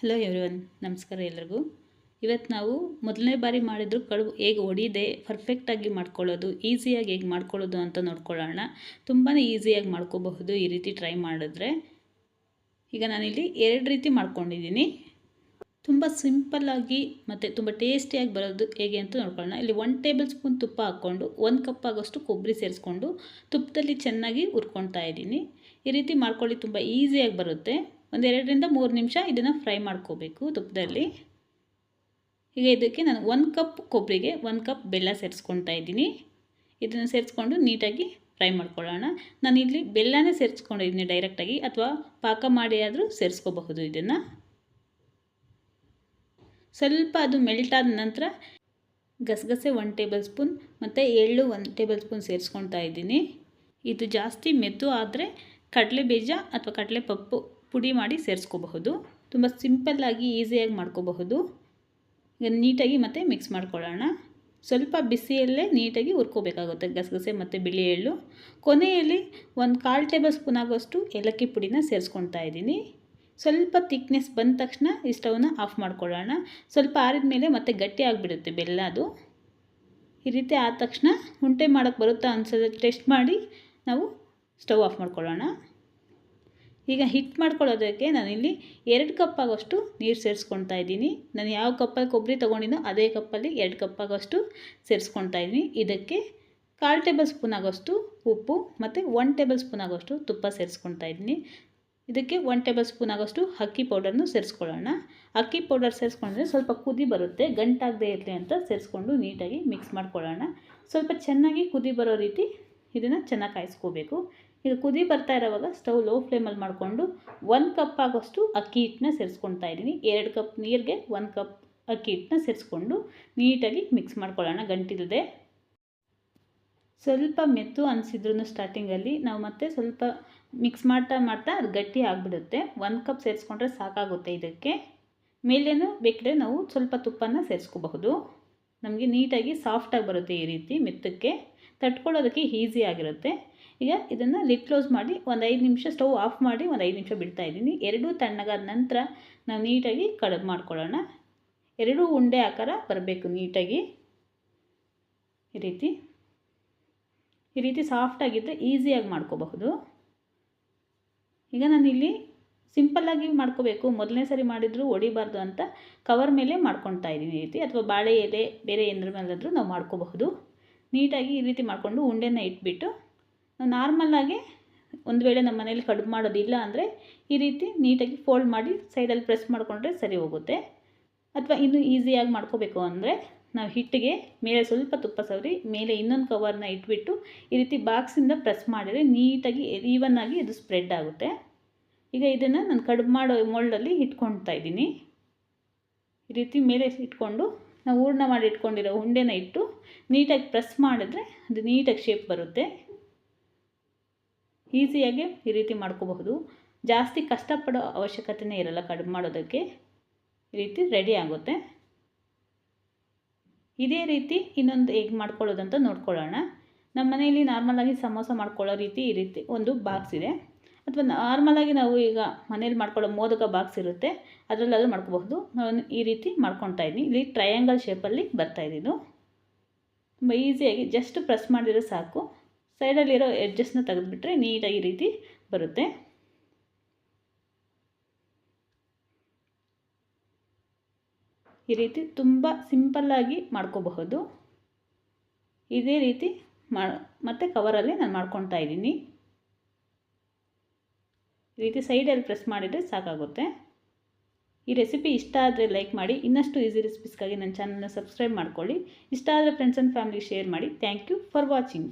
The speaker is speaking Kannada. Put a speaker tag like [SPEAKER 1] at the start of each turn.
[SPEAKER 1] ಹಲೋ ಎವ್ರಿವನ್ ನಮಸ್ಕಾರ ಎಲ್ರಿಗೂ. ಇವತ್ತು ನಾವು ಮೊದಲನೇ ಬಾರಿ ಮಾಡಿದ್ರು ಕಡುಬು ಹೇಗೆ ಹೊಡಿದೆ ಪರ್ಫೆಕ್ಟಾಗಿ ಮಾಡ್ಕೊಳ್ಳೋದು ಈಸಿಯಾಗಿ ಹೇಗೆ ಮಾಡ್ಕೊಳ್ಳೋದು ಅಂತ ನೋಡ್ಕೊಳ್ಳೋಣ. ತುಂಬಾ ಈಸಿಯಾಗಿ ಮಾಡ್ಕೋಬಹುದು ಈ ರೀತಿ ಟ್ರೈ ಮಾಡಿದ್ರೆ. ಈಗ ನಾನಿಲ್ಲಿ ಎರಡು ರೀತಿ ಮಾಡ್ಕೊಂಡಿದ್ದೀನಿ. ತುಂಬ ಸಿಂಪಲ್ಲಾಗಿ ಮತ್ತು ತುಂಬ ಟೇಸ್ಟಿಯಾಗಿ ಬರೋದು ಹೇಗೆ ಅಂತ ನೋಡ್ಕೊಳ್ಳೋಣ. ಇಲ್ಲಿ ಒನ್ ಟೇಬಲ್ ಸ್ಪೂನ್ ತುಪ್ಪ ಹಾಕ್ಕೊಂಡು, ಒಂದು ಕಪ್ ಆಗೋಷ್ಟು ಕೊಬ್ಬರಿ ಸೇರಿಸ್ಕೊಂಡು ತುಪ್ಪದಲ್ಲಿ ಚೆನ್ನಾಗಿ ಹುರ್ಕೊತಾ ಇದ್ದೀನಿ. ಈ ರೀತಿ ಮಾಡ್ಕೊಳ್ಳಿ, ತುಂಬ ಈಸಿಯಾಗಿ ಬರುತ್ತೆ. ಒಂದು ಎರಡರಿಂದ ಮೂರು ನಿಮಿಷ ಇದನ್ನು ಫ್ರೈ ಮಾಡ್ಕೋಬೇಕು ತುಪ್ಪದಲ್ಲಿ. ಈಗ ಇದಕ್ಕೆ ನಾನು ಒಂದು ಕಪ್ ಕೊಬ್ಬರಿಗೆ ಒಂದು ಕಪ್ ಬೆಲ್ಲ ಸೇರಿಸ್ಕೊಳ್ತಾ ಇದ್ದೀನಿ. ಇದನ್ನು ಸೇರಿಸ್ಕೊಂಡು ನೀಟಾಗಿ ಫ್ರೈ ಮಾಡ್ಕೊಳ್ಳೋಣ. ನಾನು ಇಲ್ಲಿ ಬೆಲ್ಲನೇ ಸೇರಿಸ್ಕೊಂಡಿದ್ದೀನಿ ಡೈರೆಕ್ಟಾಗಿ ಅಥವಾ ಪಾಕ ಮಾಡಿ ಆದರೂ ಸೇರಿಸ್ಕೋಬಹುದು ಇದನ್ನು. ಸ್ವಲ್ಪ ಅದು ಮೆಲ್ಟ್ ಆದ ನಂತರ ಗಸಗಸೆ ಒನ್ ಟೇಬಲ್ ಸ್ಪೂನ್ ಮತ್ತು ಎಳ್ಳು ಒಂದು ಟೇಬಲ್ ಸ್ಪೂನ್ ಸೇರಿಸ್ಕೊಳ್ತಾ ಇದ್ದೀನಿ. ಇದು ಜಾಸ್ತಿ ಮೆದು ಆದರೆ ಕಡಲೆ ಬೀಜ ಅಥವಾ ಕಡಲೆ ಪಪ್ಪು ಪುಡಿ ಮಾಡಿ ಸೇರಿಸ್ಕೋಬಹುದು. ತುಂಬ ಸಿಂಪಲ್ಲಾಗಿ ಈಸಿಯಾಗಿ ಮಾಡ್ಕೋಬಹುದು. ಈಗ ನೀಟಾಗಿ ಮತ್ತೆ ಮಿಕ್ಸ್ ಮಾಡ್ಕೊಳ್ಳೋಣ. ಸ್ವಲ್ಪ ಬಿಸಿಯಲ್ಲೇ ನೀಟಾಗಿ ಹುರ್ಕೋಬೇಕಾಗುತ್ತೆ ಗಸಗಸೆ ಮತ್ತು ಬಿಳಿ ಎಳ್ಳು. ಕೊನೆಯಲ್ಲಿ ಒಂದು ಕಾಲು ಟೇಬಲ್ ಸ್ಪೂನ್ ಆಗೋಷ್ಟು ಏಲಕ್ಕಿ ಪುಡಿನ ಸೇರಿಸ್ಕೊಳ್ತಾ ಇದ್ದೀನಿ. ಸ್ವಲ್ಪ ತಿಕ್ನೆಸ್ ಬಂದ ತಕ್ಷಣ ಈ ಸ್ಟವ್ನ ಆಫ್ ಮಾಡ್ಕೊಳ್ಳೋಣ. ಸ್ವಲ್ಪ ಆರಿದ ಮೇಲೆ ಮತ್ತೆ ಗಟ್ಟಿ ಆಗಿಬಿಡುತ್ತೆ ಬೆಲ್ಲ ಅದು. ಈ ರೀತಿ ಆದ ತಕ್ಷಣ ಉಂಟೆ ಮಾಡೋಕ್ಕೆ ಬರುತ್ತಾ ಅನ್ಸೋದು ಟೆಸ್ಟ್ ಮಾಡಿ ನಾವು ಸ್ಟವ್ ಆಫ್ ಮಾಡ್ಕೊಳ್ಳೋಣ. ಈಗ ಹಿಟ್ ಮಾಡ್ಕೊಳ್ಳೋದಕ್ಕೆ ನಾನಿಲ್ಲಿ ಎರಡು ಕಪ್ ಆಗೋಷ್ಟು ನೀರು ಸೇರಿಸ್ಕೊಳ್ತಾ ಇದ್ದೀನಿ. ನಾನು ಯಾವ ಕಪ್ಪಲ್ಲಿ ಕೊಬ್ಬರಿ ತೊಗೊಂಡಿನೋ ಅದೇ ಕಪ್ಪಲ್ಲಿ ಎರಡು ಕಪ್ ಆಗೋಷ್ಟು ಸೇರಿಸ್ಕೊಳ್ತಾ ಇದ್ದೀನಿ. ಇದಕ್ಕೆ ಕಾಲು ಟೇಬಲ್ ಸ್ಪೂನ್ ಆಗೋಷ್ಟು ಉಪ್ಪು ಮತ್ತು ಒನ್ ಟೇಬಲ್ ಸ್ಪೂನ್ ಆಗೋಷ್ಟು ತುಪ್ಪ ಸೇರಿಸ್ಕೊಳ್ತಾ ಇದ್ದೀನಿ. ಇದಕ್ಕೆ ಒನ್ ಟೇಬಲ್ ಸ್ಪೂನ್ ಆಗೋಷ್ಟು ಅಕ್ಕಿ ಪೌಡರ್ನು ಸೇರಿಸ್ಕೊಳ್ಳೋಣ. ಅಕ್ಕಿ ಪೌಡರ್ ಸೇರಿಸ್ಕೊಂಡ್ರೆ ಸ್ವಲ್ಪ ಕುದಿ ಬರುತ್ತೆ, ಗಂಟಾಗದೇ ಇರಲಿ ಅಂತ ಸೇರಿಸ್ಕೊಂಡು ನೀಟಾಗಿ ಮಿಕ್ಸ್ ಮಾಡ್ಕೊಳ್ಳೋಣ. ಸ್ವಲ್ಪ ಚೆನ್ನಾಗಿ ಕುದಿ ಬರೋ ರೀತಿ ಇದನ್ನು ಚೆನ್ನಾಗಿ ಕಾಯಿಸ್ಕೋಬೇಕು. ಈಗ ಕುದಿ ಬರ್ತಾ ಇರೋವಾಗ ಸ್ಟವ್ ಲೋ ಫ್ಲೇಮಲ್ಲಿ ಮಾಡಿಕೊಂಡು ಒಂದು ಕಪ್ ಆಗೋಷ್ಟು ಅಕ್ಕಿ ಹಿಟ್ಟನ್ನ ಸೇರಿಸ್ಕೊಳ್ತಾ ಇದ್ದೀನಿ. ಎರಡು ಕಪ್ ನೀರಿಗೆ ಒಂದು ಕಪ್ ಅಕ್ಕಿ ಹಿಟ್ಟನ್ನ ಸೇರಿಸ್ಕೊಂಡು ನೀಟಾಗಿ ಮಿಕ್ಸ್ ಮಾಡ್ಕೊಳ್ಳೋಣ ಗಂಟಿಲ್ಲದೆ ಸ್ವಲ್ಪ ಮೆತ್ತು ಅನಿಸಿದ್ರು ಸ್ಟಾರ್ಟಿಂಗಲ್ಲಿ ನಾವು ಮತ್ತೆ ಸ್ವಲ್ಪ ಮಿಕ್ಸ್ ಮಾಡ್ತಾ ಮಾಡ್ತಾ ಅದು ಗಟ್ಟಿ ಆಗಿಬಿಡುತ್ತೆ. ಒಂದು ಕಪ್ ಸೇರಿಸ್ಕೊಂಡ್ರೆ ಸಾಕಾಗುತ್ತೆ ಇದಕ್ಕೆ. ಮೇಲೇನು ಬೇಕಿದ್ರೆ ನಾವು ಸ್ವಲ್ಪ ತುಪ್ಪನ ಸೇರಿಸ್ಕೋಬಹುದು. ನಮಗೆ ನೀಟಾಗಿ ಸಾಫ್ಟಾಗಿ ಬರುತ್ತೆ ಈ ರೀತಿ ಮೆತ್ತಕ್ಕೆ. ತಟ್ಕೊಳ್ಳೋದಕ್ಕೆ ಈಸಿ ಆಗಿರುತ್ತೆ. ಈಗ ಇದನ್ನು ಲಿಡ್ ಕ್ಲೋಸ್ ಮಾಡಿ ಒಂದು ಐದು ನಿಮಿಷ ಸ್ಟವ್ ಆಫ್ ಮಾಡಿ ಒಂದು ಐದು ನಿಮಿಷ ಬಿಡ್ತಾ ಇದ್ದೀನಿ. ಎರಡೂ ತಣ್ಣಗಾದ ನಂತರ ನಾವು ನೀಟಾಗಿ ಕಡುಬು ಮಾಡ್ಕೊಳ್ಳೋಣ. ಎರಡೂ ಉಂಡೆ ಆಕಾರ ಬರಬೇಕು ನೀಟಾಗಿ. ಈ ರೀತಿ. ಈ ರೀತಿ ಸಾಫ್ಟಾಗಿದ್ದರೆ ಈಸಿಯಾಗಿ ಮಾಡ್ಕೋಬಹುದು. ಈಗ ನಾನಿಲ್ಲಿ ಸಿಂಪಲ್ಲಾಗಿ ಮಾಡ್ಕೋಬೇಕು. ಮೊದಲನೇ ಸರಿ ಮಾಡಿದರೂ ಒಡಿಬಾರ್ದು ಅಂತ ಕವರ್ ಮೇಲೆ ಮಾಡ್ಕೊಳ್ತಾ ಇದ್ದೀನಿ ಈ ರೀತಿ. ಅಥವಾ ಬಾಳೆ ಎಲೆ, ಬೇರೆ ಏನ್ರ ಮೇಲಾದರೂ ನಾವು ಮಾಡ್ಕೋಬಹುದು. ನೀಟಾಗಿ ಈ ರೀತಿ ಮಾಡಿಕೊಂಡು ಉಂಡೆನ ಇಟ್ಬಿಟ್ಟು ನಾರ್ಮಲ್ಲಾಗಿ ಒಂದು ವೇಳೆ ನಮ್ಮ ಮನೇಲಿ ಕಡುಬು ಮಾಡೋದಿಲ್ಲ ಅಂದರೆ ಈ ರೀತಿ ನೀಟಾಗಿ ಫೋಲ್ಡ್ ಮಾಡಿ ಸೈಡಲ್ಲಿ ಪ್ರೆಸ್ ಮಾಡಿಕೊಂಡ್ರೆ ಸರಿ ಹೋಗುತ್ತೆ. ಅಥವಾ ಇನ್ನೂ ಈಸಿಯಾಗಿ ಮಾಡ್ಕೋಬೇಕು ಅಂದರೆ ನಾವು ಹಿಟ್ಟಿಗೆ ಮೇಲೆ ಸ್ವಲ್ಪ ತುಪ್ಪ ಸವರಿ, ಮೇಲೆ ಇನ್ನೊಂದು ಕವರ್ನ ಇಟ್ಬಿಟ್ಟು ಈ ರೀತಿ ಬಾಕ್ಸಿಂದ ಪ್ರೆಸ್ ಮಾಡಿದರೆ ನೀಟಾಗಿ ಈವನ್ನಾಗಿ ಇದು ಸ್ಪ್ರೆಡ್ ಆಗುತ್ತೆ. ಈಗ ಇದನ್ನು ನಾನು ಕಡುಬು ಮಾಡೋ ಮೋಲ್ಡಲ್ಲಿ ಇಟ್ಕೊಳ್ತಾ ಇದ್ದೀನಿ. ಈ ರೀತಿ ಮೇಲೆ ಇಟ್ಕೊಂಡು ನಾವು ಹೂರ್ಣ ಮಾಡಿ ಇಟ್ಕೊಂಡಿರೋ ಉಂಡೆನ ಇಟ್ಟು ನೀಟಾಗಿ ಪ್ರೆಸ್ ಮಾಡಿದ್ರೆ ಅದು ನೀಟಾಗಿ ಶೇಪ್ ಬರುತ್ತೆ. ಈಸಿಯಾಗಿ ಈ ರೀತಿ ಮಾಡ್ಕೋಬಹುದು. ಜಾಸ್ತಿ ಕಷ್ಟಪಡೋ ಅವಶ್ಯಕತೆನೇ ಇರಲ್ಲ, ಕಡಿಮೆ ಮಾಡೋದಕ್ಕೆ ಈ ರೀತಿ ರೆಡಿ ಆಗುತ್ತೆ. ಇದೇ ರೀತಿ ಇನ್ನೊಂದು ಹೇಗೆ ಮಾಡ್ಕೊಳ್ಳೋದಂತ ನೋಡ್ಕೊಳ್ಳೋಣ. ನಮ್ಮ ಮನೆಯಲ್ಲಿ ನಾರ್ಮಲಾಗಿ ಸಮೋಸ ಮಾಡ್ಕೊಳ್ಳೋ ರೀತಿ ಈ ರೀತಿ ಒಂದು ಬಾಕ್ಸ್ ಇದೆ. ಅಥವಾ ನಾರ್ಮಲಾಗಿ ನಾವು ಈಗ ಮನೇಲಿ ಮಾಡ್ಕೊಳ್ಳೋ ಮೋದಕ ಬಾಕ್ಸ್ ಇರುತ್ತೆ, ಅದರಲ್ಲಾದರೂ ಮಾಡ್ಕೋಬಹುದು. ನಾನು ಈ ರೀತಿ ಮಾಡ್ಕೊತಾ ಇದ್ದೀನಿ ಇಲ್ಲಿ ಟ್ರಯಾಂಗಲ್ ಶೇಪಲ್ಲಿ ಬರ್ತಾ ಇದ್ದಿದ್ದು ತುಂಬ ಈಸಿಯಾಗಿ ಜಸ್ಟ್ ಪ್ರೆಸ್ ಮಾಡಿದರೆ ಸಾಕು. ಸೈಡಲ್ಲಿರೋ ಎಡ್ಜಸ್ನ ತೆಗೆದುಬಿಟ್ರೆ ನೀಟಾಗಿ ಈ ರೀತಿ ಬರುತ್ತೆ. ಈ ರೀತಿ ತುಂಬ ಸಿಂಪಲ್ಲಾಗಿ ಮಾಡ್ಕೋಬಹುದು. ಇದೇ ರೀತಿ ಮಾ, ಮತ್ತು ಕವರಲ್ಲಿ ನಾನು ಮಾಡ್ಕೊತಾ ಇದ್ದೀನಿ. ಈ ರೀತಿ ಸೈಡಲ್ಲಿ ಪ್ರೆಸ್ ಮಾಡಿದರೆ ಸಾಕಾಗುತ್ತೆ. ಈ ರೆಸಿಪಿ ಇಷ್ಟ ಆದರೆ ಲೈಕ್ ಮಾಡಿ, ಇನ್ನಷ್ಟು ಈಸಿ ರೆಸಿಪೀಸ್ಗಾಗಿ ನನ್ನ ಚಾನಲ್ನ ಸಬ್ಸ್ಕ್ರೈಬ್ ಮಾಡ್ಕೊಳ್ಳಿ. ಇಷ್ಟ ಆದರೆ ಫ್ರೆಂಡ್ಸ್ ಆ್ಯಂಡ್ ಫ್ಯಾಮಿಲಿ ಶೇರ್ ಮಾಡಿ. Thank you for watching